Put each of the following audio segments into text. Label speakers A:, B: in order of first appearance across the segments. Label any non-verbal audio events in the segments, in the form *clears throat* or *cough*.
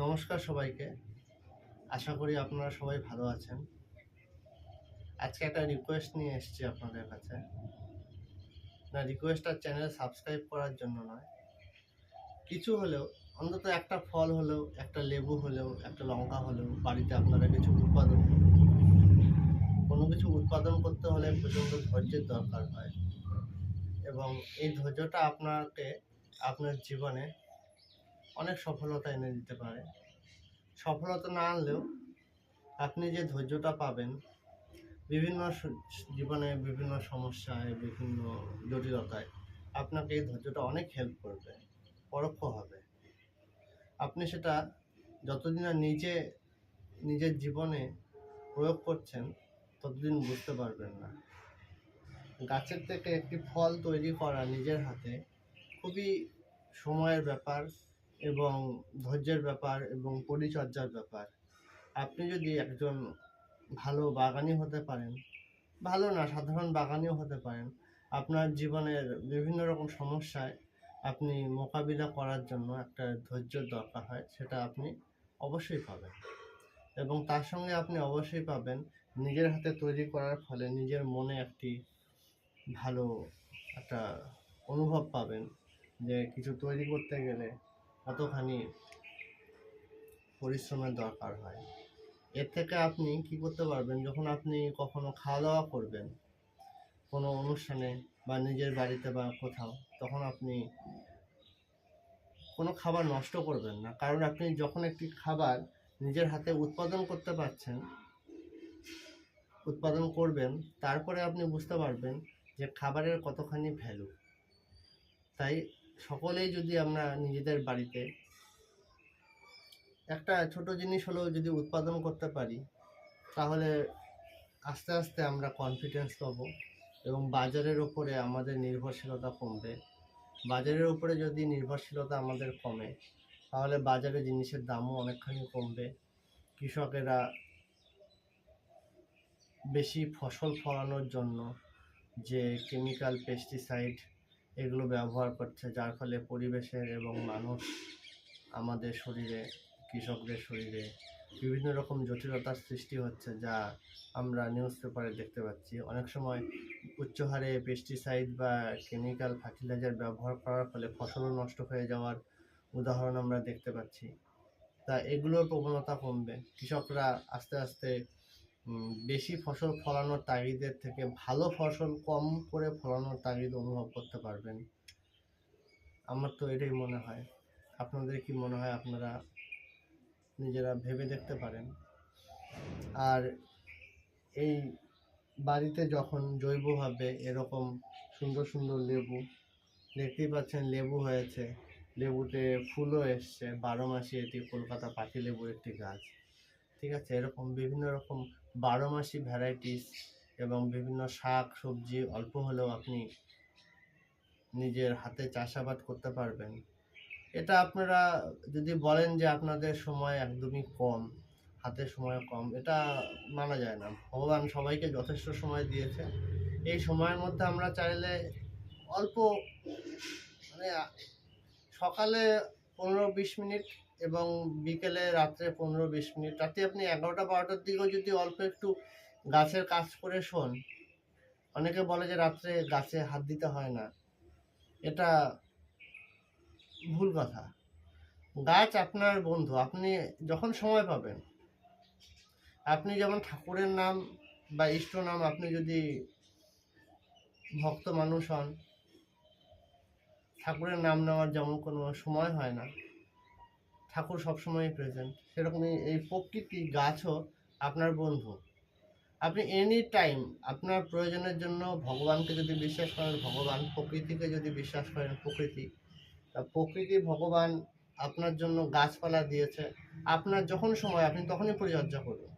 A: নমস্কার সবাইকে। আশা করি আপনারা সবাই ভালো আছেন। আজকে একটা রিকোয়েস্ট নিয়ে এসেছি আপনাদের কাছে। না রিকোয়েস্টটা চ্যানেল সাবস্ক্রাইব করার জন্য নয়। কিছু হলেও, অন্তত একটা ফল হলেও, একটা লেবু হলেও, একটা লঙ্কা হলেও, বাড়িতে আপনারা কিছু উৎপাদন। কোনো কিছু উৎপাদন করতে হলে প্রচণ্ড ধৈর্যের দরকার হয়। এবং এই ধৈর্যটা আপনাকে, আপনার জীবনে অনেক সফলতা এনে দিতে পারে। সফলতা না আনলেও আপনি যে ধৈর্যটা পাবেন, বিভিন্ন জীবনে বিভিন্ন সমস্যায়, বিভিন্ন জটিলতায় আপনাকে এই ধৈর্যটা অনেক হেল্প করবে, পরোক্ষ হবে। আপনি সেটা যতদিন না নিজে, নিজের জীবনে প্রয়োগ করছেন, ততদিন বুঝতে পারবেন না। গাছের থেকে একটি ফল তৈরি করা নিজের হাতে খুবই সময়ের ব্যাপার। এবং ধৈর্যের ব্যাপার এবং পরিচর্যার ব্যাপার। আপনি যদি একজন ভালো বাগানি হতে পারেন, ভালো না, সাধারণ বাগানিও হতে পারেন, আপনার জীবনের বিভিন্ন রকম সমস্যায় আপনি মোকাবিলা করার জন্য একটা ধৈর্যের দরকার হয়, সেটা আপনি অবশ্যই পাবেন। এবং তার সঙ্গে আপনি অবশ্যই পাবেন নিজের হাতে তৈরি করার ফলে নিজের মনে একটি ভালো একটা অনুভব পাবেন যে কিছু তৈরি করতে গেলে কতখানি পরিশ্রমের দরকার হয়। এর থেকে আপনি কি করতে পারবেন? যখন আপনি কখনো খাওয়া দাওয়া করবেন, কোনো অনুষ্ঠানে বা নিজের বাড়িতে বা কোথাও, তখন আপনি কোনো খাবার নষ্ট করবেন না। কারণ আপনি যখন একটি খাবার নিজের হাতে উৎপাদন করতে পারছেন, উৎপাদন করবেন, তারপরে আপনি বুঝতে পারবেন যে খাবারের কতখানি ভ্যালু তাই সকলেই যদি আমরা নিজেদের বাড়িতে একটা ছোট জিনিস হলেও যদি উৎপাদন করতে পারি, তাহলে আস্তে আস্তে আমরা কনফিডেন্স পাবো এবং বাজারের ওপরে আমাদের নির্ভরশীলতা কমবে। বাজারের উপরে যদি নির্ভরশীলতা আমাদের কমে, তাহলে বাজারে জিনিসের দামও অনেকখানি কমবে। কৃষকেরা বেশি ফসল ফলানোর জন্য যে কেমিক্যাল পেস্টিসাইড এগুলো ব্যবহার করছে, যার ফলে পরিবেশের এবং মানুষ আমাদের শরীরে, কৃষকদের শরীরে বিভিন্ন রকম জটিলতার সৃষ্টি হচ্ছে যা আমরা নিউজ পেপারে দেখতে পাচ্ছি। অনেক সময় উচ্চ হারে পেস্টিসাইড বা কেমিক্যাল ফার্টিলাইজার ব্যবহার করার ফলে ফসলও নষ্ট হয়ে যাওয়ার উদাহরণ আমরা দেখতে পাচ্ছি। তা এগুলোর প্রবণতা কমবে। কৃষকরা আস্তে আস্তে বেশি ফসল ফলানোর তাগিদের থেকে ভালো ফসল কম করে ফলানোর তাগিদ অনুভব করতে পারবেন। আমার তো এটাই মনে হয়। আপনাদের কি মনে হয়? আপনারা নিজেরা ভেবে দেখতে পারেন। আর এই বাড়িতে যখন জৈবভাবে এরকম সুন্দর সুন্দর লেবু, দেখতেই পাচ্ছেন লেবু হয়েছে। লেবুতে ফুলও এসছে। বারো মাসি এটি কলকাতা পাখি লেবুর একটি গাছ। ঠিক আছে? এরকম বিভিন্ন রকম বারো মাসি ভ্যারাইটিস এবং বিভিন্ন শাক, সবজি অল্প হলেও আপনি নিজের হাতে চাষাবাদ করতে পারবেন। এটা আপনারা যদি বলেন যে আপনাদের সময় একদমই কম হাতে সময় কম, এটা মানা যায় না। ভগবান সবাইকে যথেষ্ট সময় দিয়েছে। এই সময়ের মধ্যে আমরা চাইলে অল্প মানে সকালে পনেরো বিশ মিনিট এবং বিকেলে রাত্রে পনেরো বিশ মিনিট। রাতে আপনি এগারোটা বারোটার দিকেও যদি অল্প একটু গাছের কাজ করে শোন, অনেকে বলে যে রাত্রে গাছে হাত দিতে হয় না। এটা ভুল কথা। গাছ আপনার বন্ধু, আপনি যখন সময় পাবেন, আপনি যেমন ঠাকুরের নাম বা ইষ্ট নাম আপনি যদি ভক্ত মানুষ হন, ঠাকুরের নাম নেওয়ার যেমন কোনো সময় হয় না ঠাকুর সবসময় প্রেজেন্ট সেরকমই এই প্রকৃতি গাছও আপনার বন্ধু। আপনি এনি টাইম আপনার প্রয়োজনের জন্য ভগবানকে যদি বিশ্বাস করেন, ভগবান প্রকৃতিকে যদি বিশ্বাস করেন, প্রকৃতি, তা প্রকৃতি ভগবান আপনার জন্য গাছপালা দিয়েছে। আপনার যখন সময়, আপনি তখনই পরিচর্যা করুন।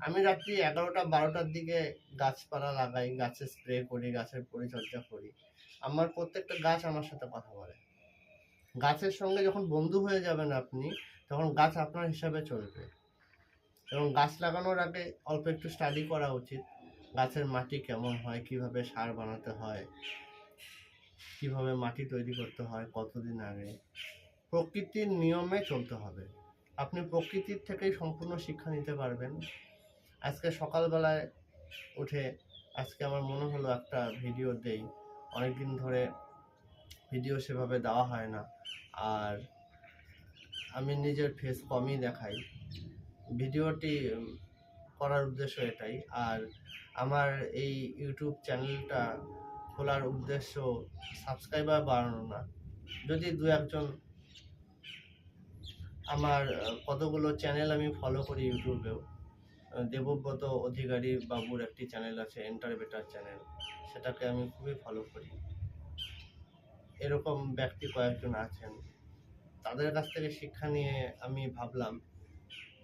A: আমি রাত্রি এগারোটা, বারোটার দিকে গাছপালা লাগাই, গাছে স্প্রে করি, গাছের পরিচর্যা করি। আমার প্রত্যেকটা গাছ আমার সাথে কথা বলে। গাছের সঙ্গে যখন বন্ধু হয়ে যাবেন আপনি, তখন গাছ আপনার হিসাবে চলবে। এবং গাছ লাগানোর আগে অল্প একটু স্টাডি করা উচিত, গাছের মাটি কেমন হয়, কীভাবে সার বানাতে হয়, কীভাবে মাটি তৈরি করতে হয়, কতদিন আগে। প্রকৃতির নিয়মে চলতে হবে। আপনি প্রকৃতির থেকেই সম্পূর্ণ শিক্ষা নিতে পারবেন। আজকে সকালবেলায় উঠে আজকে আমার মনে হলো একটা ভিডিও দেই। অনেকদিন ধরে ভিডিও সেভাবে দেওয়া হয় না। আর আমি নিজের ফেস কমই দেখাই। ভিডিওটি করার উদ্দেশ্য এটাই। আর আমার এই ইউটিউব চ্যানেলটা খোলার উদ্দেশ্য সাবস্ক্রাইবার বাড়ানো না। যদি দু একজন আমার কতগুলো চ্যানেল আমি ফলো করি ইউটিউবেও দেবব্রত অধিকারী বাবুর একটি চ্যানেল আছে এন্টার বেটার চ্যানেল সেটাকে আমি খুবই ফলো করি। এরকম ব্যক্তি কয়েকজন আছেন। তাদের কাছ থেকে শিক্ষা নিয়ে আমি ভাবলাম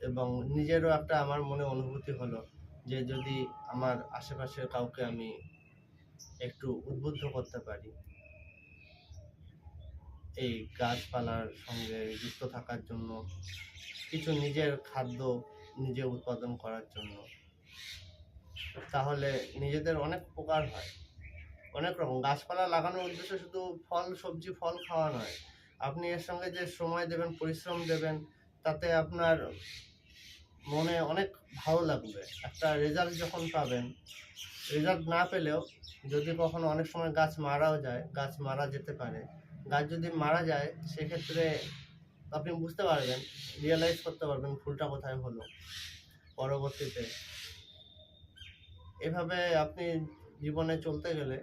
A: এবং নিজেরও একটা আমার মনে অনুভূতি হলো যে যদি আমার আশেপাশের কাউকে আমি একটু উদ্বুদ্ধ করতে পারি, এই গাছপালার সঙ্গে যুক্ত থাকার জন্য, কিছু নিজের খাদ্য নিজে উৎপাদন করার জন্য, তাহলে নিজেদের অনেক উপকার হয়। অনেক রকম। গাছপালা লাগানোর উদ্দেশ্য শুধু ফল, সবজি, ফল খাওয়া নয়। আপনি এর সঙ্গে যে সময় দেবেন, পরিশ্রম দেবেন, তাতে আপনার মনে অনেক ভালো লাগবে। একটা রেজাল্ট যখন পাবেন রেজাল্ট না পেলেও যদি কখনো অনেক সময় গাছ মারাও যায়, গাছ মারা যেতে পারে। গাছ যদি মারা যায়, সেক্ষেত্রে আপনি বুঝতে পারবেন রিয়েলাইজ করতে পারবেন ফুলটা কোথায় হলো পরবর্তীতে। এভাবে আপনি জীবনে চলতে গেলে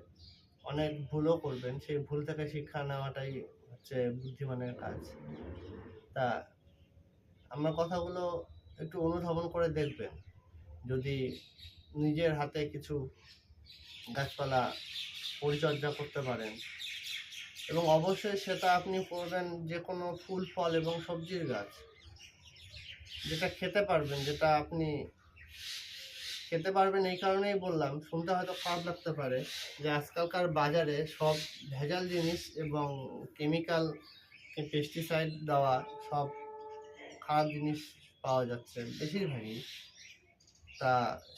A: অনেক ভুলও করবেন, সেই ভুল থেকে শিক্ষা নেওয়াটাই হচ্ছে বুদ্ধিমানের কাজ। তা আমার কথাগুলো একটু অনুধাবন করে দেখবেন। যদি নিজের হাতে কিছু গাছপালা পরিচর্যা করতে পারেন এবং অবশ্যই সেটা আপনি করবেন যে কোনো ফুল, ফল এবং সবজির গাছ। যেটা খেতে পারবেন, যেটা আপনি খেতে পারবেন এই কারণেই বললাম শুনতে হয়তো খারাপ লাগতে পারে, যে আজকালকার বাজারে সব ভেজাল জিনিস এবং কেমিক্যাল পেস্টিসাইড দেওয়া সব খারাপ জিনিস পাওয়া যাচ্ছে বেশিরভাগই। তা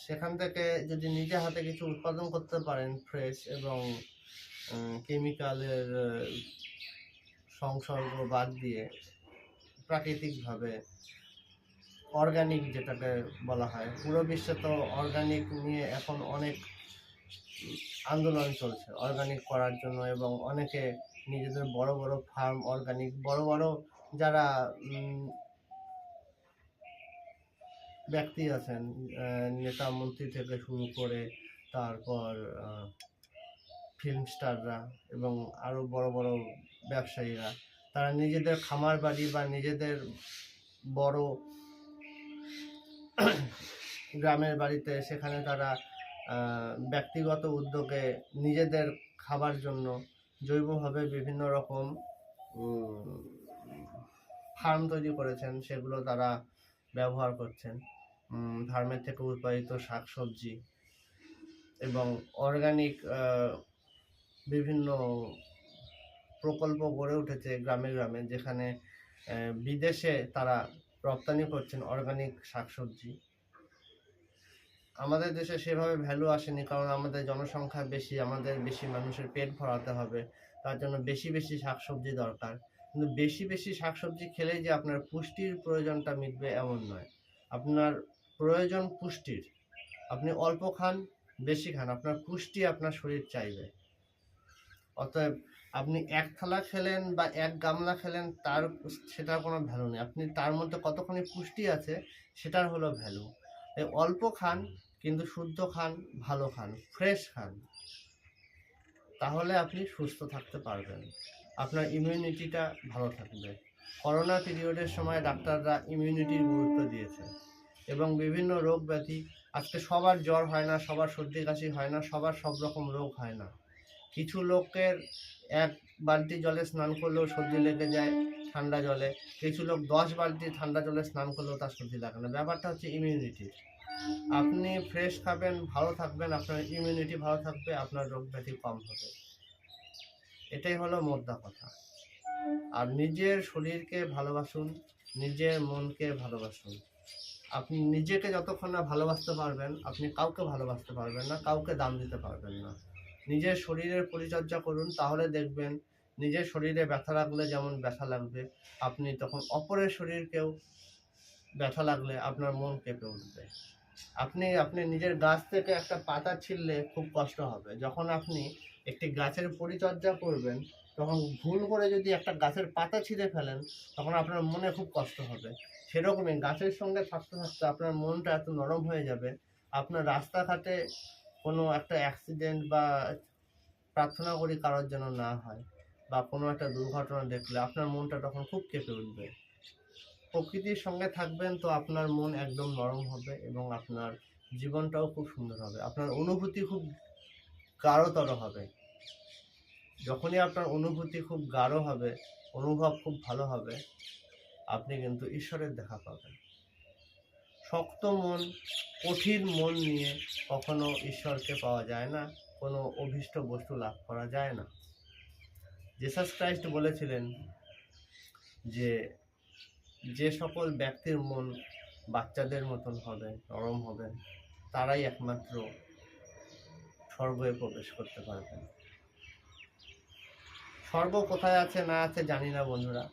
A: সেখান থেকে যদি নিজে হাতে কিছু উৎপাদন করতে পারেন ফ্রেশ এবং কেমিক্যালের সংসর্গ বাদ দিয়ে, প্রাকৃতিকভাবে অর্গানিক যেটাকে বলা হয়, পুরো বিশ্বে তো অর্গানিক নিয়ে এখন অনেক আন্দোলন চলছে অর্গানিক করার জন্য এবং অনেকে নিজেদের বড় বড় ফার্ম অর্গানিক বড় বড় যারা ব্যক্তি আছেন নেতা মন্ত্রী থেকে শুরু করে তারপর ফিল্ম স্টাররা এবং আরও বড় বড় ব্যবসায়ীরা, তারা নিজেদের খামার বাড়ি বা নিজেদের বড় *coughs* গ্রামের বাড়িতে সেখানে তারা ব্যক্তিগত উদ্যোগে নিজেদের খাবার জন্য জৈবভাবে বিভিন্ন রকম ফার্ম তৈরি করেছেন, সেগুলো তারা ব্যবহার করছেন। ফার্মের থেকে উৎপাদিত শাকসবজি এবং অর্গানিক বিভিন্ন প্রকল্প গড়ে উঠেছে গ্রামে গ্রামে, যেখানে বিদেশে তারা রপ্তানি করছেন অর্গানিক শাকসবজি। আমাদের দেশে সেভাবে ভ্যালু আসেনি কারণ আমাদের জনসংখ্যা বেশি, আমাদের বেশি মানুষের পেট ভরাতে হবে, তার জন্য বেশি বেশি শাকসবজি দরকার। কিন্তু বেশি বেশি শাকসবজি খেলেই যে আপনার পুষ্টির প্রয়োজনটা মিটবে এমন নয়। আপনার প্রয়োজন পুষ্টির। আপনি অল্প খান, বেশি খান, আপনার পুষ্টি আপনার শরীর চাইবে। অতএব আপনি এক থালা খেলেন বা এক গামলা খেলেন, তার সেটার কোনো ভ্যালু নেই। আপনি তার মধ্যে কতখানি পুষ্টি আছে, সেটার হলো ভ্যালু তাই অল্প খান, কিন্তু শুদ্ধ খান, ভালো খান ফ্রেশ খান। তাহলে আপনি সুস্থ থাকতে পারবেন। আপনার ইমিউনিটিটা ভালো থাকবে। করোনা পিরিয়ডের সময় ডাক্তাররা ইমিউনিটির গুরুত্ব দিয়েছে। এবং বিভিন্ন রোগ ব্যাধি, আজকে সবার জ্বর হয় না, সবার সর্দি কাশি হয় না, সবার সব রকম রোগ হয় না। কিছু লোকের এক বালতি জলে স্নান করলেও সর্দি লেগে যায় ঠান্ডা জলে। কিছু লোক দশ বালতি ঠান্ডা জলে স্নান করলেও তার সর্দি লাগে না। ব্যাপারটা হচ্ছে ইমিউনিটি আপনি ফ্রেশ খাবেন, ভালো থাকবেন, আপনার ইমিউনিটি ভালো থাকবে, আপনার রোগ ব্যাধি কম হবে। এটাই হলো মোদ্দা কথা। আর নিজের শরীরকে ভালোবাসুন, নিজের মনকে ভালোবাসুন। আপনি নিজেকে যতক্ষণ না ভালোবাসতে পারবেন, আপনি কাউকে ভালোবাসতে পারবেন না, কাউকে দাম দিতে পারবেন না। নিজের শরীরের পরিচর্যা করুন, তাহলে দেখবেন নিজের শরীরে ব্যথা লাগলে যেমন ব্যথা লাগবে, আপনি তখন অপরের শরীরকেও ব্যথা লাগলে আপনার মন কেঁপে উঠবে। আপনি আপনি নিজের গাছ থেকে একটা পাতা ছিঁড়লে খুব কষ্ট হবে। যখন আপনি একটি গাছের পরিচর্যা করবেন, তখন ভুল করে যদি একটা গাছের পাতা ছিঁড়ে ফেলেন, তখন আপনার মনে খুব কষ্ট হবে। সেরকমই গাছের সঙ্গে থাকতে থাকতে আপনার মনটা এত নরম হয়ে যাবে, আপনার রাস্তাঘাটে কোনো একটা অ্যাক্সিডেন্ট বা প্রার্থনা করি কারোর যেন না হয় বা কোনো একটা দুর্ঘটনা দেখলে আপনার মনটা তখন খুব কেঁপে উঠবে। প্রকৃতির সঙ্গে থাকবেন তো আপনার মন একদম নরম হবে এবং আপনার জীবনটাও খুব সুন্দর হবে। আপনার অনুভূতি খুব গাঢ়তর হবে। যখনই আপনার অনুভূতি খুব গাঢ় হবে, অনুভব খুব ভালো হবে, আপনি কিন্তু ঈশ্বরের দেখা পাবেন। শক্ত মন, কঠিন মন নিয়ে কখনো ঈশ্বরকে পাওয়া যায় না, কোনো অভীষ্ট বস্তু লাভ করা যায় না। জেসাস ক্রাইস্ট বলেছিলেন যে যে সকল ব্যক্তির মন বাচ্চাদের মতন হবে, নরম হবে, তারাই একমাত্র স্বর্গে প্রবেশ করতে পারবেন। স্বর্গ কোথায় আছে না আছে জানি না বন্ধুরা।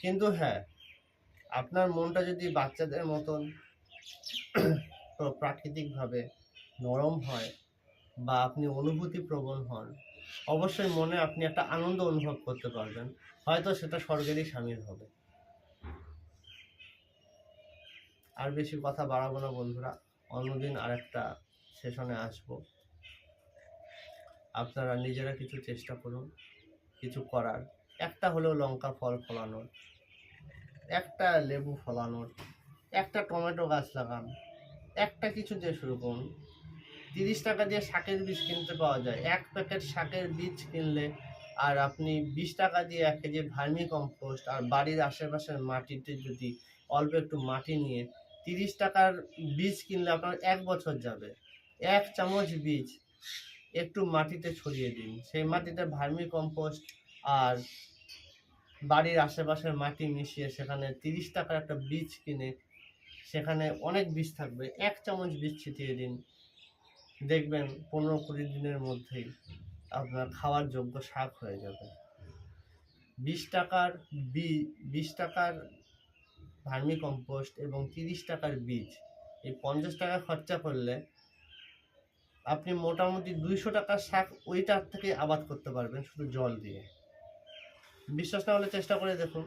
A: কিন্তু হ্যাঁ আপনার মনটা যদি বাচ্চাদের মতন *clears throat* প্রাকৃতিকভাবে নরম হয় বা আপনি অনুভূতি প্রবণ হন, অবশ্যই মনে আপনি একটা আনন্দ অনুভব করতে পারবেন। হয়তো সেটা স্বর্গেরই সামিল হবে। আর বেশি কথা বাড়াবো না বন্ধুরা, অন্যদিন আরেকটা সেশনে আসব। আপনারা নিজেরা কিছু চেষ্টা করুন, কিছু করার। একটা হলেও লঙ্কা ফল ফলানোর। একটা লেবু ফলানোর, একটা টমেটো গাছ লাগান, একটা কিছু দিয়ে শুরু করুন। তিরিশ টাকা দিয়ে শাকের বীজ কিনতে পাওয়া যায়। এক প্যাকেট শাকের বীজ কিনলে আর আপনি বিশ টাকা দিয়ে এক কেজি ভার্মি কম্পোস্ট আর বাড়ির আশেপাশের মাটিতে যদি অল্প একটু মাটি নিয়ে তিরিশ টাকার বীজ কিনলে আপনার এক বছর যাবে। এক চামচ বীজ একটু মাটিতে ছড়িয়ে দিন। সেই মাটিতে ভার্মি কম্পোস্ট আর বাড়ির আশেপাশের মাটি মিশিয়ে সেখানে তিরিশ টাকার একটা বীজ কিনে সেখানে অনেক বীজ থাকবে। এক চামচ বীজ ছিটিয়ে দিন। দেখবেন পনেরো কুড়ি দিনের মধ্যেই আপনার খাওয়ার যোগ্য শাক হয়ে যাবে। বিশ টাকার বি, বিশ টাকার ভার্মি কম্পোস্ট এবং তিরিশ টাকার বীজ। এই পঞ্চাশ টাকা খরচা করলে আপনি মোটামুটি দুইশো টাকার শাক ওইটার থেকে আবাদ করতে পারবেন শুধু জল দিয়ে। বিশ্বাস না হলে চেষ্টা করে দেখুন।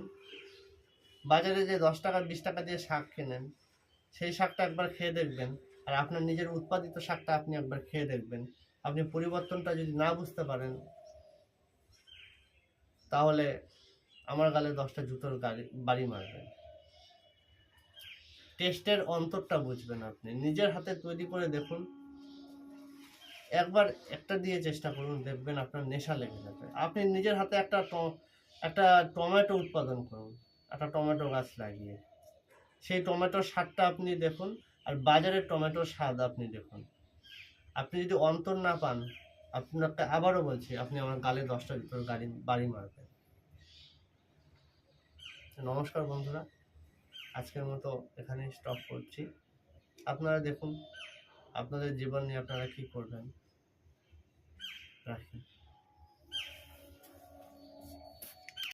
A: বাজারে যে দশ টাকা, বিশ টাকা দিয়ে শাক কেনেন, সেই শাকটা একবার খেয়ে দেখবেন। আর আপনার নিজের উৎপাদিত শাকটা আপনি একবার খেয়ে দেখবেন। আপনি পরিবর্তনটা যদি না বুঝতে পারেন, তাহলে আমার গালে দশটা জুতোর গাড়ি, বাড়ি মারবেন। টেস্টের অন্তরটা বুঝবেন আপনি। নিজের হাতে তৈরি করে দেখুন। একবার একটা দিয়ে চেষ্টা করুন, দেখবেন আপনার নেশা লেগে যাবে। আপনি নিজের হাতে একটা একটা টমেটো উৎপাদন করুন, একটা টমেটো গাছ লাগিয়ে। সেই টমেটোর স্বাদটা আপনি দেখুন, আর বাজারের টমেটোর স্বাদ আপনি দেখুন। আপনি যদি অন্তর না পান আপনাকে আবারও বলছি, আপনি আমার গালে দশটা ভিতর গাড়ি, বাড়ি মারবেন। নমস্কার বন্ধুরা, আজকের মতো এখানেই স্টপ করছি। আপনারা দেখুন, আপনাদের জীবন নিয়ে আপনারা কি করবেন? রাখি।